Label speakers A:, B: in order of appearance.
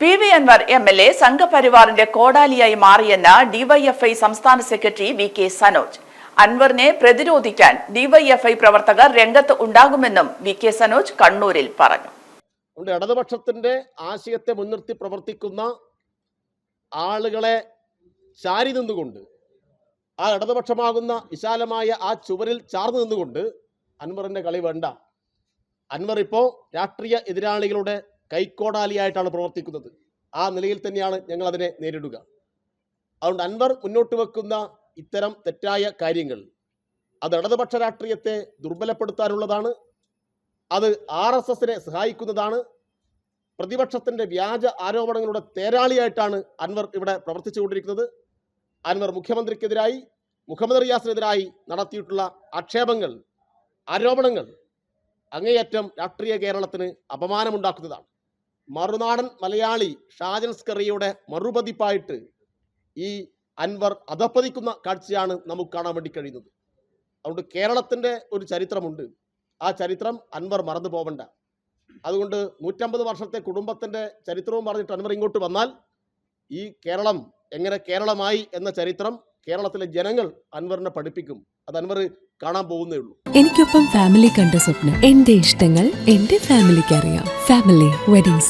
A: P V Anvar M L A സംഘപരിവാറിന്റെ കോടാലിയായി മാറിയെന്ന് ഡിവൈഎഫ്ഐ സംസ്ഥാന സെക്രട്ടറി വി കെ സനോജ്. അൻവറിനെ പ്രതിരോധിക്കാൻ ഡിവൈഎഫ്ഐ പ്രവർത്തകർ രംഗത്ത് ഉണ്ടാകുമെന്നും വി കെ സനോജ് കണ്ണൂരിൽ പറഞ്ഞു.
B: ഇടതുപക്ഷത്തിന്റെ ആശയത്തെ മുൻനിർത്തി പ്രവർത്തിക്കുന്ന ആളുകളെ ചാരി നിന്നുകൊണ്ട് ആ ഇടതുപക്ഷമാകുന്ന വിശാലമായ ആ ചുവരിൽ ചാർന്നു നിന്നുകൊണ്ട് അൻവറിന്റെ കളി വേണ്ട. അൻവർ ഇപ്പോൾ രാഷ്ട്രീയ എതിരാളികളുടെ കൈക്കോടാലിയായിട്ടാണ് പ്രവർത്തിക്കുന്നത്. ആ നിലയിൽ തന്നെയാണ് ഞങ്ങൾ അതിനെ നേരിടുക. അതുകൊണ്ട് അൻവർ മുന്നോട്ട് വെക്കുന്ന ഇത്തരം തെറ്റായ കാര്യങ്ങൾ അത് ഇടതുപക്ഷ രാഷ്ട്രീയത്തെ ദുർബലപ്പെടുത്താനുള്ളതാണ് അത് ആർ എസ് എസിനെ സഹായിക്കുന്നതാണ് പ്രതിപക്ഷത്തിന്റെ വ്യാജ ആരോപണങ്ങളുടെ തേരാളിയായിട്ടാണ് അൻവർ ഇവിടെ പ്രവർത്തിച്ചുകൊണ്ടിരിക്കുന്നത്. അൻവർ മുഖ്യമന്ത്രിക്കെതിരായി മുഹമ്മദ് റിയാസിനെതിരായി നടത്തിയിട്ടുള്ള ആക്ഷേപങ്ങൾ ആരോപണങ്ങൾ അങ്ങേയറ്റം രാഷ്ട്രീയ കേരളത്തിന് അപമാനമുണ്ടാക്കുന്നതാണ്. മറുനാടൻ മലയാളി ഷാജൻ സ്കറിയുടെ മറുപതിപ്പായിട്ട് ഈ അൻവർ അധപ്പതിക്കുന്ന കാഴ്ചയാണ് നമുക്ക് കാണാൻ വേണ്ടി കഴിയുന്നത്. അതുകൊണ്ട് കേരളത്തിന്റെ ഒരു ചരിത്രമുണ്ട്. ആ ചരിത്രം അൻവർ മറന്നു പോവണ്ട. അതുകൊണ്ട് നൂറ്റമ്പത് വർഷത്തെ കുടുംബത്തിന്റെ ചരിത്രവും പറഞ്ഞിട്ട് അൻവർ ഇങ്ങോട്ട് വന്നാൽ ഈ കേരളം എങ്ങനെ കേരളമായി എന്ന ചരിത്രം കേരളത്തിലെ ജനങ്ങൾ അൻവറിനെ പഠിപ്പിക്കും. അത് അൻവർ കാണാൻ പോകുന്നേ ഉള്ളൂ.
C: എനിക്കൊപ്പം ഫാമിലി കണ്ട സ്വപ്നം. എന്റെ ഇഷ്ടങ്ങൾ എന്റെ ഫാമിലിക്ക് അറിയാം. Family weddings